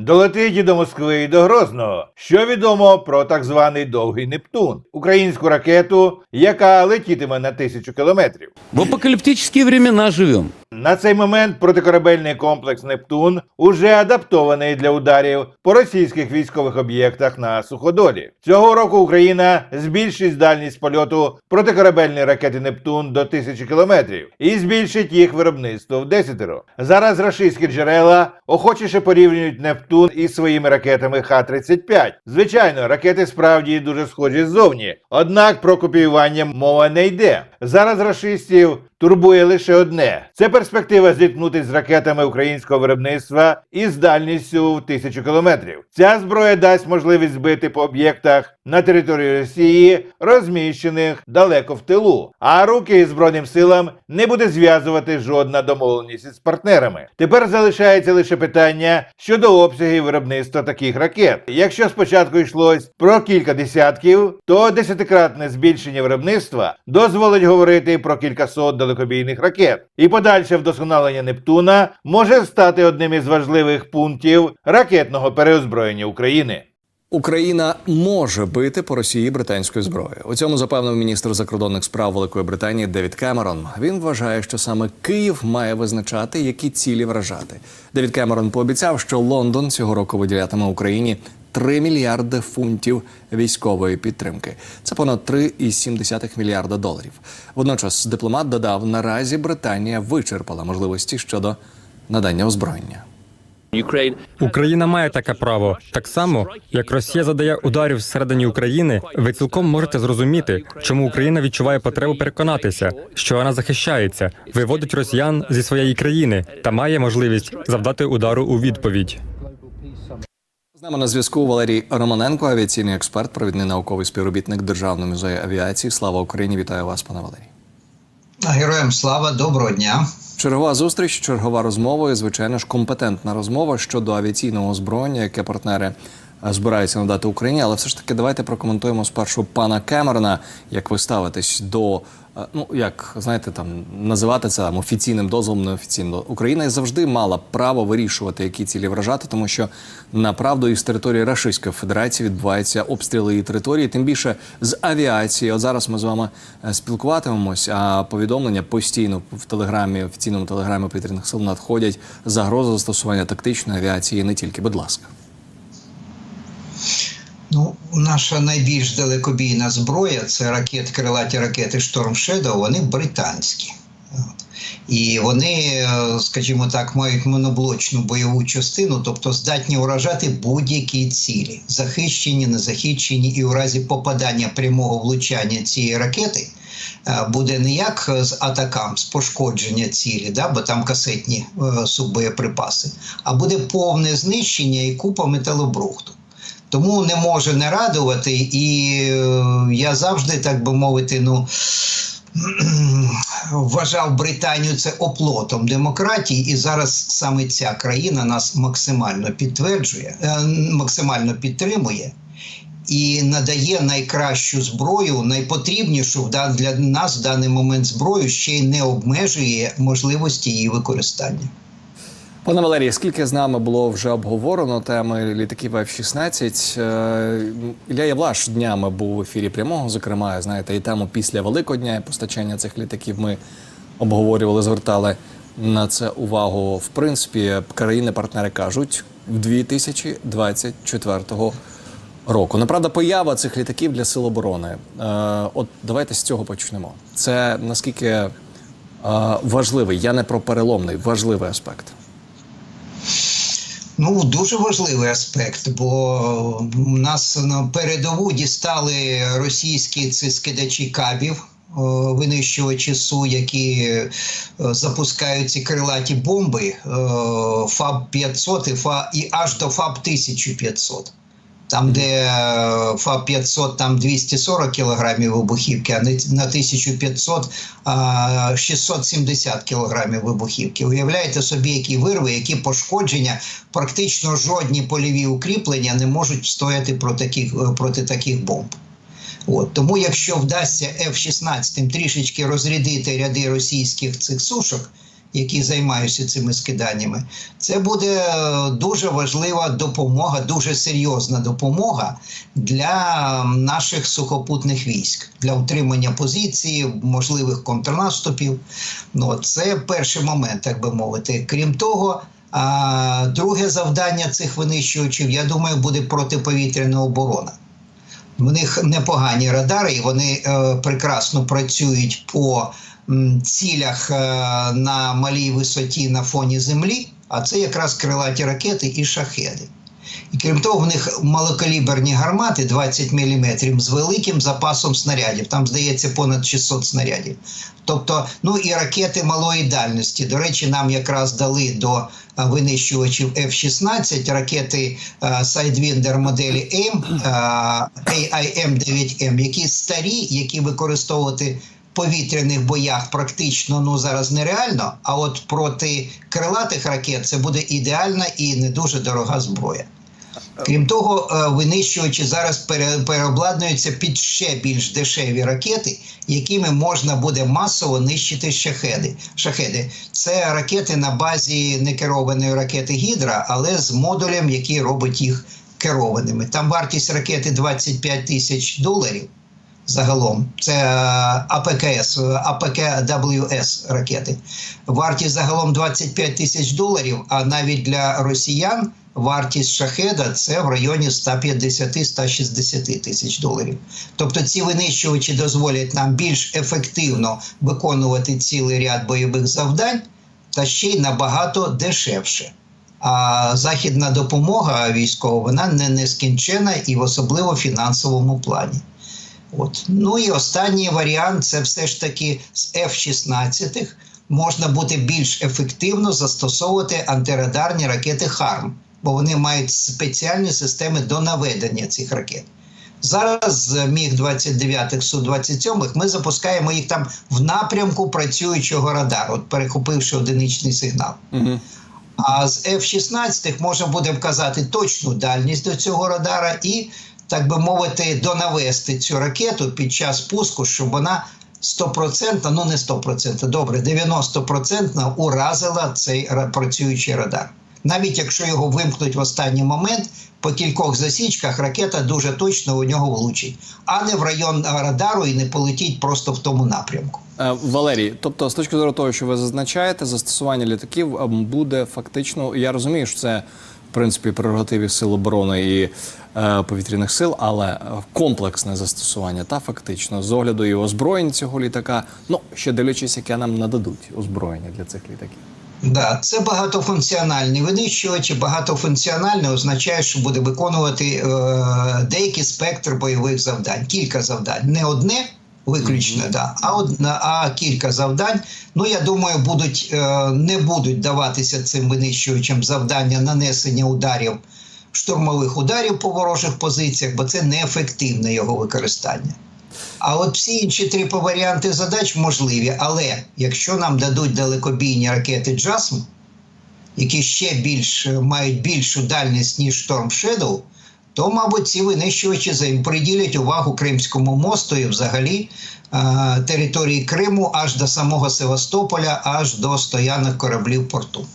долетить і до Москви і до Грозного. Що відомо про так званий довгий Нептун, українську ракету, яка летітиме на тисячу кілометрів. В апокалиптические времена живем. На цей момент протикорабельний комплекс Нептун уже адаптований для ударів по російських військових об'єктах на суходолі. Цього року Україна збільшить дальність польоту протикорабельної ракети Нептун до тисячі кілометрів і збільшить їх виробництво в десятеро. Зараз рашистські джерела охочіше порівнюють Нептун із своїми ракетами Х-35. Звичайно, ракети справді дуже схожі ззовні, однак про копіювання мова не йде. Зараз рашистів турбує лише одне: це перспектива зіткнутися з ракетами українського виробництва із дальністю в тисячу кілометрів. Ця зброя дасть можливість збити по об'єктах на території Росії, розміщених далеко в тилу. А руки збройним силам не буде зв'язувати жодна домовленість із партнерами. Тепер залишається лише питання щодо обсягів виробництва таких ракет. Якщо спочатку йшлось про кілька десятків, то десятикратне збільшення виробництва дозволить говорити про кількасот далекобійних ракет. І подальше вдосконалення Нептуна може стати одним із важливих пунктів ракетного переозброєння України. Україна може бити по Росії британською зброєю. У цьому запевнив міністр закордонних справ Великої Британії Девід Кемерон. Він вважає, що саме Київ має визначати, які цілі вражати. Девід Кемерон пообіцяв, що Лондон цього року виділятиме Україні 3 мільярди фунтів військової підтримки. Це понад 3,7 мільярда доларів. Водночас дипломат додав, наразі Британія вичерпала можливості щодо надання озброєння. Україна має таке право. Так само, як Росія задає ударів всередині України, ви цілком можете зрозуміти, чому Україна відчуває потребу переконатися, що вона захищається, виводить росіян зі своєї країни та має можливість завдати удару у відповідь. З нами на зв'язку Валерій Романенко, авіаційний експерт, провідний науковий співробітник Державного музею авіації. Слава Україні! Вітаю вас, пане Валерій. Героям слава, доброго дня. Чергова зустріч, чергова розмова і, звичайно ж, компетентна розмова щодо авіаційного озброєння, яке партнери е, збираються надати Україні. Але все ж таки, давайте прокоментуємо спершу пана Кемерона. Як ви ставитесь до ну як знаєте, там називати це там, офіційним дозволом, неофіційним. Україна завжди мала право вирішувати, які цілі вражати, тому що направду із території Рашистської Федерації відбуваються обстріли її території, тим більше з авіації. От зараз ми з вами е, спілкуватимемось. А повідомлення постійно в телеграмі, офіційному телеграмі повітряних сил надходять загрози застосування тактичної авіації не тільки. Будь ласка. Ну, наша найбільш далекобійна зброя це ракет, крилаті ракети Шторм Shadow, вони британські. І вони, скажімо так, мають моноблочну бойову частину, тобто здатні уражати будь-які цілі, захищені, незахищені, і у разі попадання прямого влучання цієї ракети. е, Буде не як з атакам, з пошкодження цілі, да, бо там касетні е, суббоєприпаси, а буде повне знищення і купа металобрухту. Тому не може не радувати, і е, я завжди, так би мовити, ну. Вважав Британію це оплотом демократії, і зараз саме ця країна нас максимально підтверджує, е, максимально підтримує і надає найкращу зброю, найпотрібнішу для нас в даний момент зброю, ще й не обмежує можливості її використання. Пане Валерій, скільки з нами було вже обговорено теми літаків F-16. Е, Ілля Євлаш днями був в ефірі прямого, зокрема, знаєте, і тему після Великодня і постачання цих літаків ми обговорювали, звертали на це увагу. В принципі, країни-партнери кажуть в 2024 року. Направда, поява цих літаків для сил оборони. Е, От давайте з цього почнемо. Це наскільки е, важливий, я не про переломний, важливий аспект. Ну, дуже важливий аспект, бо нас на передову дістали російські ці скидачі кабів. Винищувачі СУ, які е, запускають ці крилаті бомби е, ФАБ 500 ФА, і аж до ФАБ 1500. Там, де е, ФАБ 500 там 240 кілограмів вибухівки, а на 1500 а, 670 кілограмів вибухівки. Уявляєте собі, які вирви, які пошкодження, практично жодні польові укріплення не можуть стояти проти таких, е, проти таких бомб. От тому, якщо вдасться F-16 трішечки розрядити ряди російських цих сушок які займаються цими скиданнями, це буде е, дуже важлива допомога, дуже серйозна допомога для наших сухопутних військ, для утримання позиції, можливих контрнаступів. Ну, це перший момент, так би мовити. Крім того, а, друге завдання цих винищувачів, я думаю, буде протиповітряна оборона. В них непогані радари, і вони е, прекрасно працюють по цілях е, на малій висоті на фоні землі, а це якраз крилаті ракети і шахеди. І крім того, в них малокаліберні гармати 20 мм з великим запасом снарядів. Там, здається, понад 600 снарядів. Тобто, ну і ракети малої дальності. До речі, нам якраз дали до винищувачів F-16 ракети а, Sidewinder моделі M, AIM-9M, які старі, які використовувати повітряних боях практично ну зараз нереально. А от проти крилатих ракет це буде ідеальна і не дуже дорога зброя. Крім того, е, винищувачі зараз пере- переобладнуються під ще більш дешеві ракети, якими можна буде масово нищити шахеди. Шахеди це ракети на базі некерованої ракети Гідра, але з модулем, який робить їх керованими. Там вартість ракети 25 тисяч доларів. Загалом це е, АПКС, АПКВС ракети. Вартість загалом 25 тисяч доларів. А навіть для росіян вартість шахеда це в районі 150-160 тисяч доларів. Тобто ці винищувачі дозволять нам більш ефективно виконувати цілий ряд бойових завдань та ще й набагато дешевше. А західна допомога військова вона не нескінчена і в особливо фінансовому плані. От. Ну і останній варіант це все ж таки з F-16 можна буде більш ефективно застосовувати антирадарні ракети ХАРМ, бо вони мають спеціальні системи до наведення цих ракет. Зараз з Міг 29 су 27 ми запускаємо їх там в напрямку працюючого радару, от перехопивши одиничний сигнал. Угу. А з F-16 можна буде вказати точну дальність до цього радара і, так би мовити, донавести цю ракету під час пуску, щоб вона 100%, ну не 100%, добре, 90% уразила цей працюючий радар. Навіть якщо його вимкнуть в останній момент, по кількох засічках ракета дуже точно у нього влучить, а не в район радару і не полетіть просто в тому напрямку. Е, Валерій, тобто, з точки зору того, що ви зазначаєте, застосування літаків буде фактично. Я розумію, що це в принципі прерогативі сил оборони і повітряних сил, але е, комплексне застосування та фактично з огляду і озброєнь цього літака. Ну ще дивлячись, яке нам нададуть озброєння для цих літаків. Да, це багатофункціональні винищувачі. Багатофункціональне означає, що буде виконувати е, деякий спектр бойових завдань, кілька завдань, не одне виключно, да, а одна, а кілька завдань. Ну я думаю, будуть е, не будуть даватися цим винищувачам завдання нанесення ударів, штурмових ударів по ворожих позиціях, бо це неефективне його використання. А от всі інші три варіанти задач можливі. Але якщо нам дадуть далекобійні ракети JASM, які ще більш мають більшу дальність ніж Storm Shadow, то, мабуть, ці винищувачі приділять увагу Кримському мосту і взагалі е, території Криму аж до самого Севастополя, аж до стоянок кораблів порту.